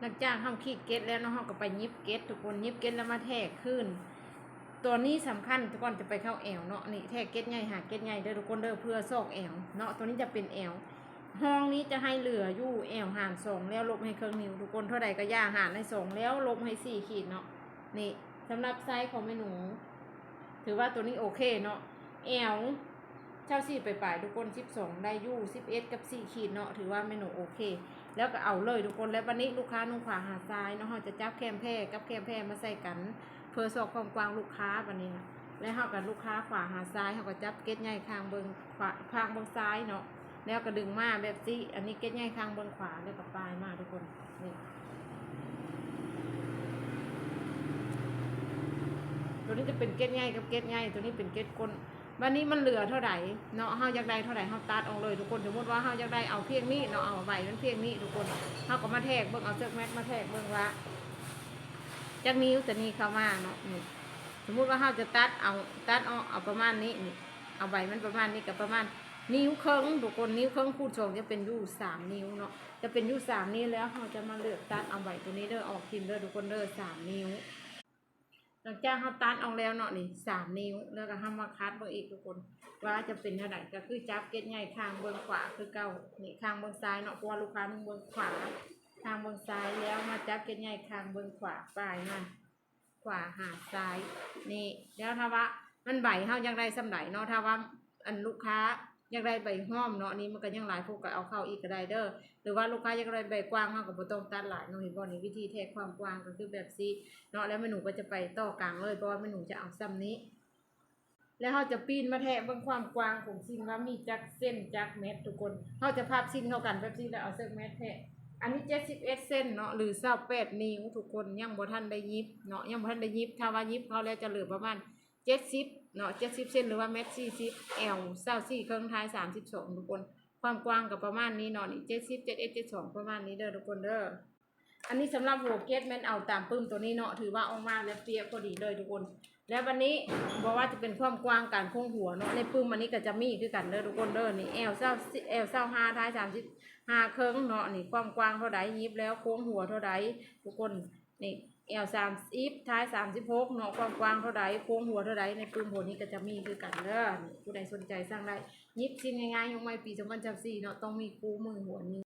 หลังจากทำขี้เก็ตแล้วเนาะเราก็ไปยิบเก็ตทุกคนยิบเก็ตแล้วมาแทกขึ้น ตัวนี้สำคัญทุกคนจะไปเข้าแอวเนาะนี่แทกเก็ตใหญ่หาเก็ตใหญ่เด้อทุกคนเด้อเพื่อซอกแอวเนาะตัวนี้จะเป็นแอวห้องนี้จะให้เหลืออยู่แอวหารสองแล้วลบให้เครื่องนิ้วทุกคนเท่าใดก็ย่าหารให้สองแล้วลบให้สี่ขีดเนาะนี่สำหรับไซส์ของเมนู ถือว่าตัวนี้โอเคเนาะแอว เช่าสี่ไปปลายทุกคนสิบสองได้ยู่สิบเอ็ดกับสี่ขีดเนาะถือว่าเมนูโอเค แล้วก็เอาเลยทุกคนแล้ววันนี้ลูกค้านุ่งขวาหาซ้ายเนาะเราจะจับแคมแพร่กับแคมแพร่มาใส่กัน เพื่อสอบความกว้างลูกค้าวันนี้นะแล้วเรากับลูกค้าขวาหาซ้ายเราก็จับเก็ตใหญ่คางเบิงขวาคางเบิงซ้ายเนาะแล้วก็ดึงมาแบบซี่อันนี้เก็ตใหญ่คางเบิงขวาแล้วก็ปลายมาทุกคนนี่ตัวนี้จะเป็นเก็ตใหญ่กับเก็ตใหญ่ตัวนี้เป็นเก็ตก้น วันนี้มันเหลือเท่าไหร่เนาะเฮาอยากได้เท่าไหร่เฮาตัดออกเลยทุกคนสมมติว่าเฮาอยากได้เอาเพียงนี้เนาะเอาใบมันเพียงนี้ทุกคนเฮาก็มาแทกเบิ่งเอาเชือกแม็กมาแทกเบิ่งว่าจากนิ้วจะนี่เข้ามาเนาะนี่สมมุติว่าเราจะตัดเอาตัดเอาเอาประมาณนี้นี่เอาใบมันประมาณนี้กับประมาณนิ้วเครึ่งทุกคนนิ้วเครึ่งคูณสองจะเป็นยู่สามนิ้วเนาะจะเป็นยู่สามนิ้วแล้วเราจะมาเลือกตัดเอาใบตัวนี้เด้อออกทิมเด้อทุกคนเด้อสามนิ้ว หลังจากเราตัดเอาแล้วเนาะนี่สามนิ้วแล้วก็ทำมาคัดเบอร์อีกทุกคน ว่าจะเป็นเท่าไหร่ก็คือจับเก็ตใหญ่ข้างเบื้องขวาคือเก้านี่ข้างเบื้องซ้ายเนาะเพราะว่าลูกค้านึ่งเบื้องขวาทางเบื้องซ้ายแล้วมาจับเก็ตใหญ่ข้างเบื้องขวาปลายมันขวาหาซ้ายนี่แล้วถ้าว่ามันใบเฮายังได้สำไหเนาะถ้าว่าอันลูกค้า อยากได้ใบห้อมเนาะนี้มันก็ยังหลายพวกก็เอาเข้าอีกก็ได้เด้อหรือว่าลูกค้าอยากได้ใบกว้างเฮาก็บ่ต้งตัดหลายเนาะเห็นบ่นี่วิธีแทกความกว้างก็คือแบบซีเนาะแล้วแม่หนูก็จะไปต่อกลางเลยเพราะว่าแม่หนูจะเอาซ้ำนี้ แล้วเราจะปีนมาแทะเบิ่งความกว้างของสิ้นว่ามีจักเส้นจักเม็ดทุกคนเราจะพับสิ้นเข้ากันแบบนี้แล้วเอาเส้นเม็ดแทะอันนี้71เอ็ดเส้นเนาะหรือ28นิ้วทุกคนยังบ่ทันได้ยิบเนาะยังบ่ทันได้ยิบถ้าว่ายิบเขาแล้วจะเหลือประมาณ 70เนาะ70เส้นหรือว่าเม็ด40 L 24เครื่องท้าย32ทุกคน ความกว้างก็ประมาณนี้เนาะนี่70 71 72ประมาณนี้เด้อทุกคนเด้ออันนี้สำหรับโวเกตแมนเอาตามปึ้มตัวนี้เนาะถือว่าออกมาแล้วเปียกพอดีเลยทุกคน แล้ววันนี้บอกว่าจะเป็นความกว้างการโค้งหัวเนาะในปึ้มอันนี้ก็จะมีคือกันเด้อทุกคนเด้อนี่แอลเศร้าแอลเศร้าห้าท้ายสามสิบห้าเครื่องเนาะนี่ความกว้างเท่าใดยิบแล้วโค้งหัวเท่าใดทุกคน นี่แอลสามสิบท้ายสามสิบหกเนาะความกว้างเท่าไรโค้งหัวเท่าไรในปึ้มหัวนี้ก็จะมีคือกันเด้อผู้ใดสนใจสร้างได้ยิบชิ้นง่ายๆยงไม่ปีสองพันสิบสี่เนาะต้องมีคู่มือหัวนี้